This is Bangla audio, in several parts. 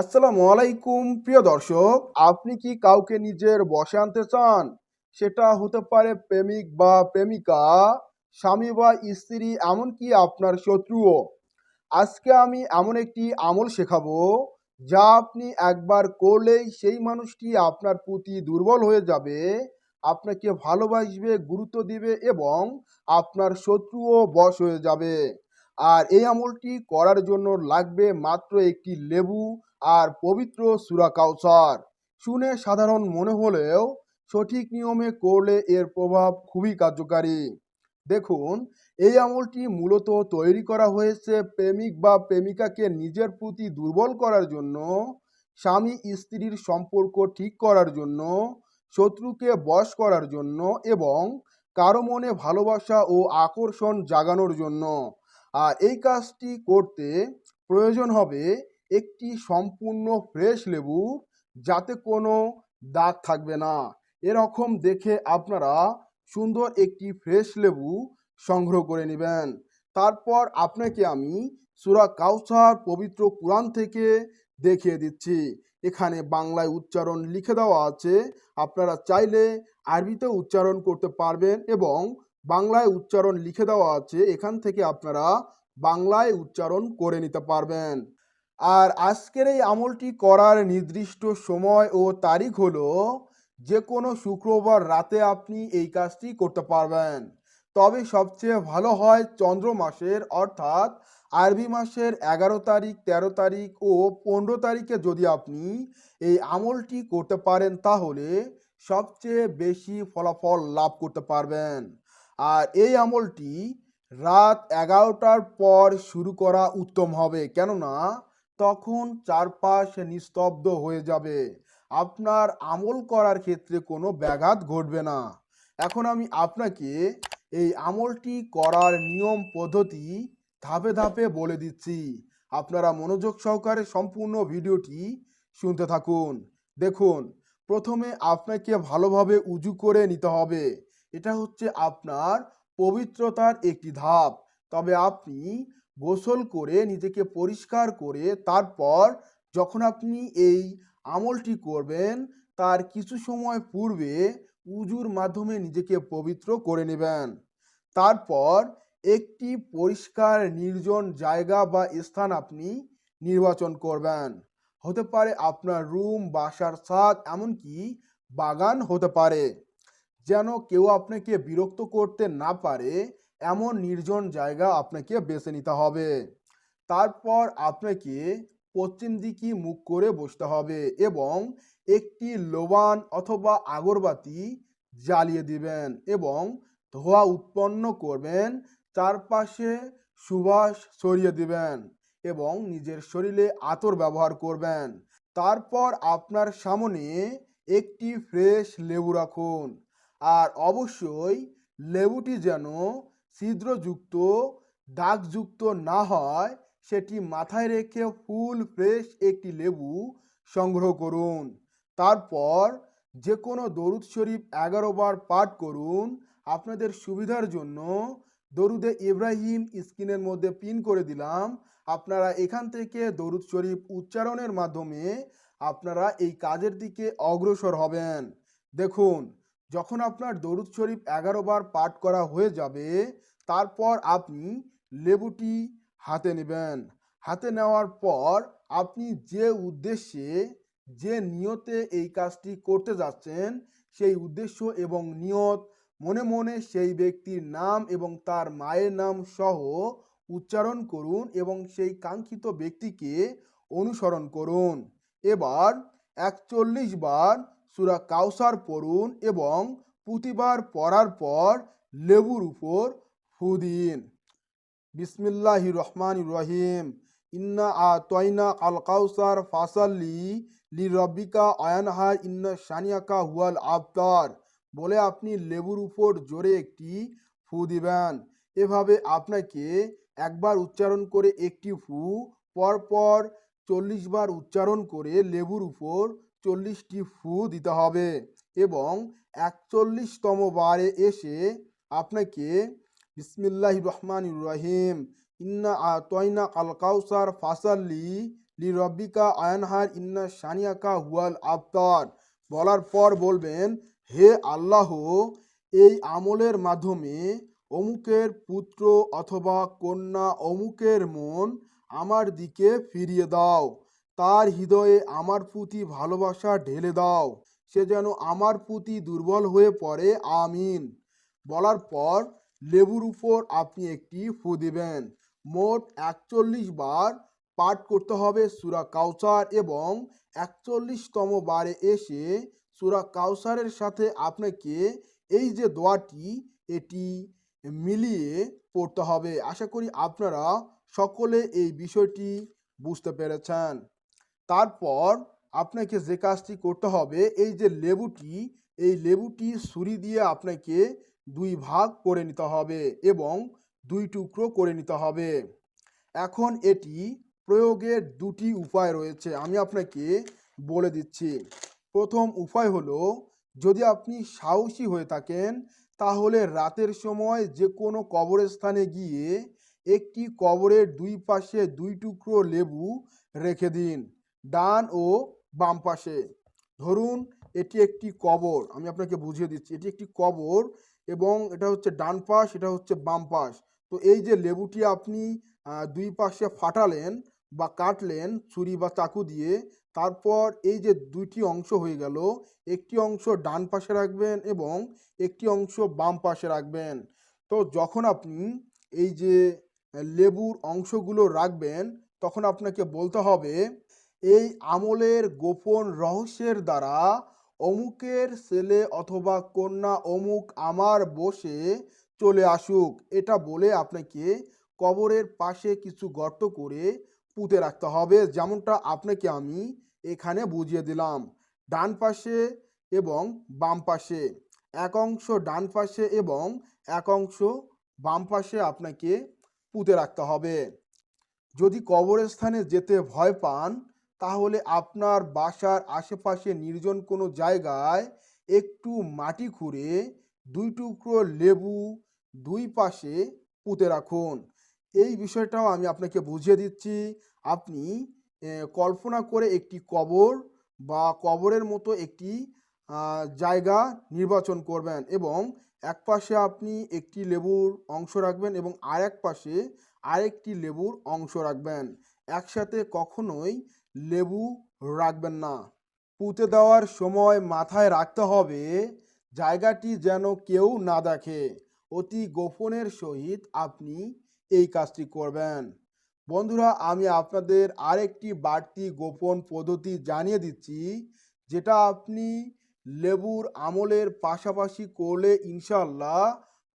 আসসালামু আলাইকুম, প্রিয় দর্শক। আপনি কি কাউকে নিজের বশে আনতে চান? সেটা হতে পারে প্রেমিক বা প্রেমিকা, স্বামী বা স্ত্রী, এমনকি আপনার শত্রুও। আজকে আমি এমন একটি আমল শেখাবো, যা আপনি একবার করলেই সেই মানুষটি আপনার প্রতি দুর্বল হয়ে যাবে, আপনাকে ভালোবাসবে, গুরুত্ব দিবে এবং আপনার শত্রুও বশ হয়ে যাবে। আর এই আমলটি করার জন্য লাগবে মাত্র একটি লেবু আর পবিত্র সুরা কাউসার। শুনে সাধারণ মনে হলেও সঠিক নিয়মে করলে এর প্রভাব খুবই কার্যকারী। দেখুন, এই আমলটি মূলত তৈরি করা হয়েছে প্রেমিক বা প্রেমিকাকে নিজের প্রতি দুর্বল করার জন্য, স্বামী স্ত্রীর সম্পর্ক ঠিক করার জন্য, শত্রুকে বশ করার জন্য এবং কারও মনে ভালোবাসা ও আকর্ষণ জাগানোর জন্য। আর এই কাজটি করতে প্রয়োজন হবে একটি সম্পূর্ণ ফ্রেশ লেবু যাতে কোনো দাগ থাকবে না। এরকম দেখে আপনারা সুন্দর একটি ফ্রেশ লেবু সংগ্রহ করে নেবেন। তারপর আপনাকে আমি সুরা কাউসার পবিত্র কোরআন থেকে দেখিয়ে দিচ্ছি। এখানে বাংলায় উচ্চারণ লিখে দেওয়া আছে। আপনারা চাইলে আরবিতে উচ্চারণ করতে পারবেন এবং বাংলায় উচ্চারণ লিখে দেওয়া আছে। এখান থেকে আপনারা বাংলায় উচ্চারণ করে নিতে পারবেন। আর আজকের এই আমলটি করার নির্দিষ্ট সময় ও তারিখ হলো যে কোনো শুক্রবার রাতে আপনি এই কাজটি করতে পারবেন। তবে সবচেয়ে ভালো হয় চন্দ্র মাসের, অর্থাৎ আরবি মাসের এগারো তারিখ, তেরো তারিখ ও পনেরো তারিখে যদি আপনি এই আমলটি করতে পারেন তাহলে সবচেয়ে বেশি ফলাফল লাভ করতে পারবেন। আর এই আমলটি রাত এগারোটার পর শুরু করা উত্তম হবে। কেননা তখন চারপাশ নিস্তব্ধ হয়ে যাবে। আপনার আমল করার ক্ষেত্রে কোনো ব্যাঘাত ঘটবে না। এখন আমি আপনাকে এই আমলটি করার নিয়ম পদ্ধতি ধাপে ধাপে বলে দিচ্ছি। আপনারা মনোযোগ সহকারে সম্পূর্ণ ভিডিওটি শুনতে থাকুন। দেখুন, প্রথমে আপনাকে ভালোভাবে উজু করে নিতে হবে। এটা হচ্ছে আপনার পবিত্রতার একটি ধাপ। তবে আপনি গোসল করে নিজেকে পরিষ্কার করে তারপর যখন আপনি এই আমলটি করবেন, তার কিছু সময় পূর্বে উজুর মাধ্যমে নিজেকে পবিত্র করে নেবেন। তারপর একটি পরিষ্কার নির্জন জায়গা বা স্থান আপনি নির্বাচন করবেন। হতে পারে আপনার রুম, বাসার ছাদ, এমনকি বাগান হতে পারে। যেন কেউ আপনাকে বিরক্ত করতে না পারে এমন নির্জন জায়গা আপনাকে বেছে নিতে হবে। তারপর আপনাকে পশ্চিম দিকে মুখ করে বসতে হবে এবং একটি লোবান অথবা আগরবাতি জ্বালিয়ে দিবেন এবং ধোঁয়া উৎপন্ন করবেন, চারপাশে সুবাস ছড়িয়ে দিবেন এবং নিজের শরীরে আতর ব্যবহার করবেন। তারপর আপনার সামনে একটি ফ্রেশ লেবু রাখুন। আর অবশ্যই লেবুটি যেন ছিদ্রযুক্ত, দাগযুক্ত না হয়, সেটি মাথায় রেখে ফুল, ফ্রেশ একটি লেবু সংগ্রহ করুন। তারপর যে কোনো দরুদ শরীফ এগারো বার পাঠ করুন। আপনাদের সুবিধার জন্য দরুদে ইব্রাহিম স্ক্রিনের মধ্যে পিন করে দিলাম। আপনারা এখান থেকে দরুদ শরীফ উচ্চারণের মাধ্যমে আপনারা এই কাজের দিকে অগ্রসর হবেন। দেখুন যখন আপনার দরুদ শরীফ এগারো বার পাঠ করা হয়ে যাবে, তারপর আপনি লেবুটি হাতে নেবেন। হাতে নেওয়ার পর আপনি যে উদ্দেশ্যে, যে নিয়তে এই কাজটি করতে যাচ্ছেন, সেই উদ্দেশ্য এবং নিয়ত মনে মনে সেই ব্যক্তির নাম এবং তার মায়ের নাম সহ উচ্চারণ করুন এবং সেই কাঙ্ক্ষিত ব্যক্তিকে অনুসরণ করুন। এবার একচল্লিশ বার সুরা কাউসার পড়ুন এবং প্রতিবার পড়ার পর লেবুর উপর ফু দিন। বিসমিল্লাহ রহমান রহিম। ইন্না আ তয়না আল কাউসার ফাসাল্লি লি রব্বিকা আয়ানহার ইন্না সানিয়াকা হুয়াল আবতার। বলে আপনি লেবুর উপর জোরে একটি ফু দিবেন। এভাবে আপনাকে একবার উচ্চারণ করে একটি ফু, পরপর চল্লিশ বার উচ্চারণ করে লেবুর উপর চল্লিশটি ফু দিতে হবে এবং একচল্লিশতম বারে এসে আপনাকে বিসমিল্লাহ রহমান রহিম, ইন্না আতয়না আল কাউসার ফাসাল্লি লি রব্বিকা আয়নহার, ইন্না সানিয়াকা হুয়াল আবতার। বলার পর বলবেন, হে আল্লাহ, এই আমলের মাধ্যমে অমুকের পুত্র অথবা কন্যা অমুকের মন আমার দিকে ফিরিয়ে দাও। তার হৃদয়ে আমার প্রতি ভালোবাসা ঢেলে দাও। সে যেন আমার প্রতি দুর্বল হয়ে পড়ে। আমিন। বলার পর লেবুর উপর আপনি একটি ফু দিবেন। মোট একচল্লিশ বার পাঠ করতে হবে সুরা কাউসার এবং একচল্লিশতম বারে এসে সুরা কাউসারের সাথে আপনাকে এই যে দোয়াটি, এটি মিলিয়ে পড়তে হবে। আশা করি আপনারা সকলে এই বিষয়টি বুঝতে পেরেছেন। তারপর আপনাকে যে কাজটি করতে হবে, এই যে লেবুটি, এই লেবুটি ছুরি দিয়ে আপনাকে দুই ভাগ করে নিতে হবে এবং দুই টুকরো করে নিতে হবে। এখন এটি প্রয়োগের দুটি উপায় রয়েছে, আমি আপনাকে বলে দিচ্ছি। প্রথম উপায় হলো, যদি আপনি সাহসী হয়ে থাকেন, তাহলে রাতের সময় যে কোনো কবরস্থানে গিয়ে একটি কবরের দুই পাশে দুই টুকরো লেবু রেখে দিন। ডান ও বাম পাশে। ধরুন, এটি একটি কবর, আমি আপনাকে বুঝিয়ে দিচ্ছি, এটি একটি কবর এবং এটা হচ্ছে ডান পাশ, এটা হচ্ছে বাম পাশ। তো এই যে লেবুটি আপনি দুই পাশে ফাটালেন বা কাটলেন ছুরি বা চাকু দিয়ে, তারপর এই যে দুইটি অংশ হয়ে গেল, একটি অংশ ডান পাশে রাখবেন এবং একটি অংশ বাম পাশে রাখবেন। তো যখন আপনি এই যে লেবুর অংশগুলো রাখবেন, তখন আপনাকে বলতে হবে এই আমলের গোপন রহস্যের দ্বারা অমুকের ছেলে অথবা কন্যা অমুক আমার বসে চলে আসুক। এটা বলে আপনাকে কবরের পাশে কিছু গর্ত করে পুঁতে রাখতে হবে। যেমনটা আপনাকে আমি এখানে বুঝিয়ে দিলাম। ডান পাশে এবং বাম পাশে। এক অংশ ডান পাশে এবং এক অংশ বাম পাশে আপনাকে পুঁতে রাখতে হবে। যদি কবরস্থানে যেতে ভয় পান তাহলে আপনার বাসার আশেপাশে নির্জন কোনো জায়গায় একটু মাটি খুঁড়ে দুই টুকরো লেবু দুই পাশে পুঁতে রাখুন। এই বিষয়টাও আমি আপনাকে বুঝিয়ে দিচ্ছি। আপনি কল্পনা করে একটি কবর বা কবরের মতো একটি জায়গা নির্বাচন করবেন এবং এক পাশে আপনি একটি লেবুর অংশ রাখবেন এবং আর এক পাশে আরেকটি লেবুর অংশ রাখবেন। একসাথে কখনোই লেবু রাখবেন না। পুঁতে দেওয়ার সময় মাথায় রাখতে হবে জায়গাটি যেন কেউ না দেখে। অতি গোপনের সহিত আপনি এই কাজটি করবেন। বন্ধুরা, আমি আপনাদের আরেকটি বাড়তি গোপন পদ্ধতি জানিয়ে দিচ্ছি, যেটা আপনি লেবুর আমলের পাশাপাশি করলে ইনশাল্লাহ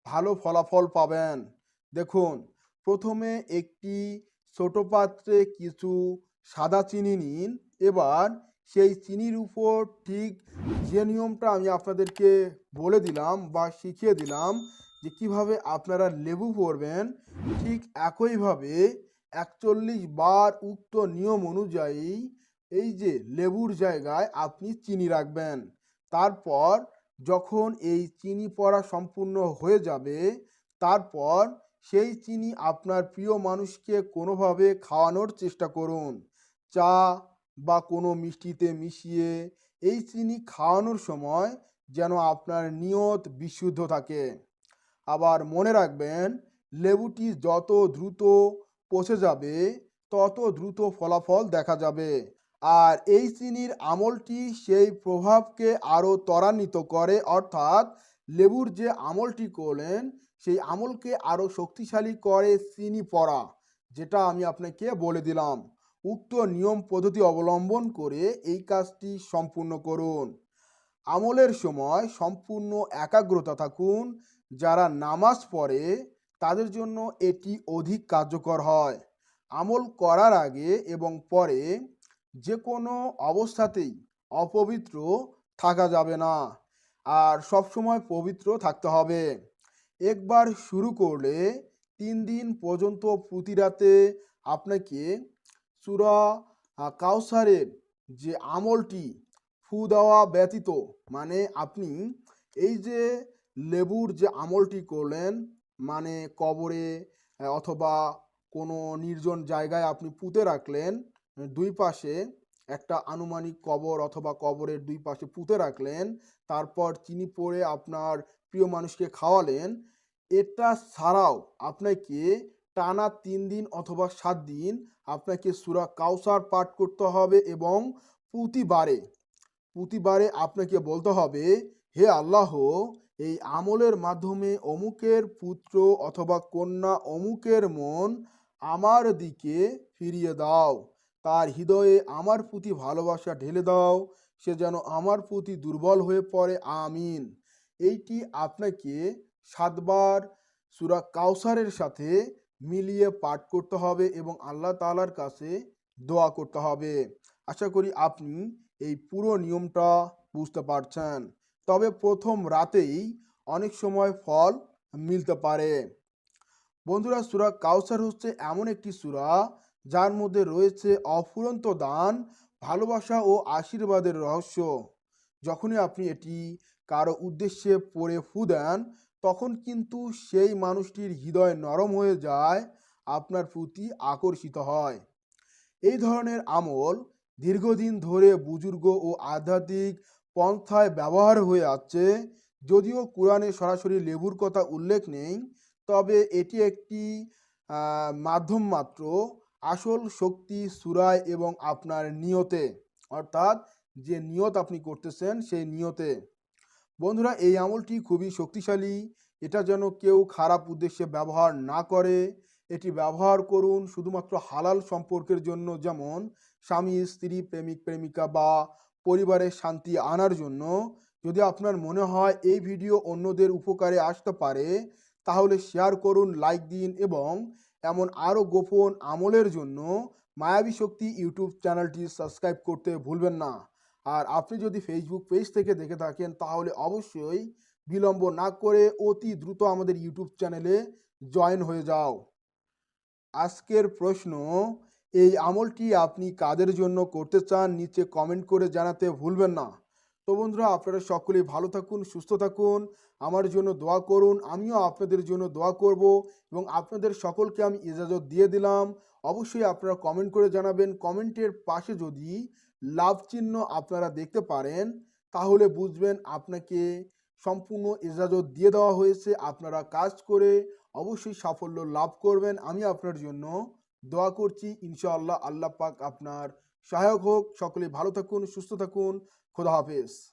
ভালো ফলাফল পাবেন। দেখুন, প্রথমে একটি ছোট পাত্রে কিছু সাদা চিনি নিন। এবার সেই চিনির উপর ঠিক যে নিয়মটা আমি আপনাদেরকে বলে দিলাম বা শিখিয়ে দিলাম যে কীভাবে আপনারা লেবু পরবেন ঠিক একইভাবে একচল্লিশ বার উক্ত নিয়ম অনুযায়ী এই যে লেবুর জায়গায় আপনি চিনি রাখবেন। তারপর যখন এই চিনি পড়া সম্পূর্ণ হয়ে যাবে, তারপর সেই চিনি আপনার প্রিয় মানুষকে কোনোভাবে খাওয়ানোর চেষ্টা করুন। চা বা কোনো মিষ্টিতে মিশিয়ে এই চিনি খাওয়ানোর সময় যেন আপনার নিয়ত বিশুদ্ধ থাকে। আবার মনে রাখবেন, লেবুটি যত দ্রুত পচে যাবে, তত দ্রুত ফলাফল দেখা যাবে। আর এই চিনির আমলটি সেই প্রভাবকে আরও ত্বরান্বিত করে, অর্থাৎ লেবুর যে আমলটি করলেন, সেই আমলকে আরও শক্তিশালী করে চিনি পড়া, যেটা আমি আপনাকে বলে দিলাম। উক্ত নিয়ম পদ্ধতি অবলম্বন করে এই কাজটি সম্পূর্ণ করুন। আমলের সময় সম্পূর্ণ একাগ্রতা থাকুন। যারা নামাজ পড়ে, তাদের জন্য এটি অধিক কার্যকর হয়। আমল করার আগে এবং পরে যে কোনো অবস্থাতেই অপবিত্র থাকা যাবে না। আর সবসময় পবিত্র থাকতে হবে। একবার শুরু করলে তিন দিন পর্যন্ত প্রতি রাতে আপনাকে সুরা কাউসারের যে আমলটি ফু দেওয়া ব্যতীত মানে আপনি এই যে লেবুর যে আমলটি করলেন মানে কবরে অথবা কোনো নির্জন জায়গায় আপনি পুঁতে রাখলেন, দুই পাশে একটা আনুমানিক কবর অথবা কবরের দুই পাশে পুঁতে রাখলেন, তারপর চিনি পরে আপনার প্রিয় মানুষকে খাওয়ালেন, এটা ছাড়াও আপনাকে টানা তিন দিন অথবা সাত দিন আপনাকে সুরা কাউসার পাঠ করতে হবে এবং প্রতিবারে প্রতিবারে আপনাকে বলতে হবে, হে আল্লাহ, এই আমলের মাধ্যমে অমুকের পুত্র অথবা কন্যা অমুকের মন আমার দিকে ফিরিয়ে দাও। তার হৃদয়ে আমার প্রতি ভালোবাসা ঢেলে দাও। সে যেন আমার প্রতি দুর্বল হয়ে পড়ে। আমিন। এইটি আপনাকে সাতবার সুরা কাউসারের সাথে মিলিয়ে পাঠ করতে হবে এবং আল্লাহ তাআলার কাছে দোয়া করতে হবে। আশা করি আপনি এই পুরো নিয়মটা বুঝতে পারছেন। তবে প্রথম রাতেই অনেক সময় ফল মিলতে পারে। বন্ধুরা, সুরা কাউসার হচ্ছে এমন একটি সুরা যার মধ্যে রয়েছে অফুরন্ত দান, ভালোবাসা ও আশীর্বাদের রহস্য। যখনই আপনি এটি কারও উদ্দেশ্যে পড়ে ফু দেন তখন কিন্তু সেই মানুষটির হৃদয় নরম হয়ে যায়, আপনার প্রতি আকর্ষিত হয়। এই ধরনের আমল দীর্ঘদিন ধরে বুজুর্গ ও আধ্যাত্মিক পন্থায় ব্যবহার হয়ে আসছে যদিও কোরআনে সরাসরি লেবুর কথা উল্লেখ নেই, তবে এটি একটি মাধ্যম মাত্র। আসল শক্তি, সুরায় এবং আপনার নিয়তে, অর্থাৎ যে নিয়ত আপনি করতেছেন সেই নিয়তে। বন্ধুরা, এই আমলটি খুবই শক্তিশালী। এটা যেন কেউ খারাপ উদ্দেশ্যে ব্যবহার না করে। এটি ব্যবহার করুন শুধুমাত্র হালাল সম্পর্কের জন্য, যেমন স্বামী, স্ত্রী, প্রেমিক, প্রেমিকা বা পরিবারের শান্তি আনার জন্য। যদি আপনার মনে হয় এই ভিডিও অন্যদের উপকারে আসতে পারে, তাহলে শেয়ার করুন, লাইক দিন এবং এমন আরও গোপন আমলের জন্য মায়াবী শক্তি ইউটিউব চ্যানেলটি সাবস্ক্রাইব করতে ভুলবেন না। আর আপনি যদি ফেসবুক পেজ থেকে দেখে থাকেন, তাহলে অবশ্যই বিলম্ব না করে অতি দ্রুত আমাদের ইউটিউব চ্যানেলে জয়েন হয়ে যাও। আজকের প্রশ্ন, এই আমলটি আপনি কাদের জন্য করতে চান? নিচে কমেন্ট করে জানাতে ভুলবেন না। তো বন্ধুরা, আপনারা সকলেই ভালো থাকুন, সুস্থ থাকুন, আমার জন্য দোয়া করুন, আমিও আপনাদের জন্য দোয়া করব এবং আপনাদের সকলকে আমি ইজাজত দিয়ে দিলাম। অবশ্যই আপনারা কমেন্ট করে জানাবেন। কমেন্টের পাশে যদি লাভ চিহ্ন আপনারা দেখতে পারেন, তাহলে বুঝবেন আপনাকে সম্পূর্ণ ইজাজত দিয়ে দেওয়া হয়েছে। আপনারা কাজ করে অবশ্যই সাফল্য লাভ করবেন। আমি আপনার জন্য দোয়া করছি। ইনশাআল্লাহ আল্লাহ পাক আপনার সহায়ক হোক। সকলে ভালো থাকুন, সুস্থ থাকুন। খোদা হাফেজ।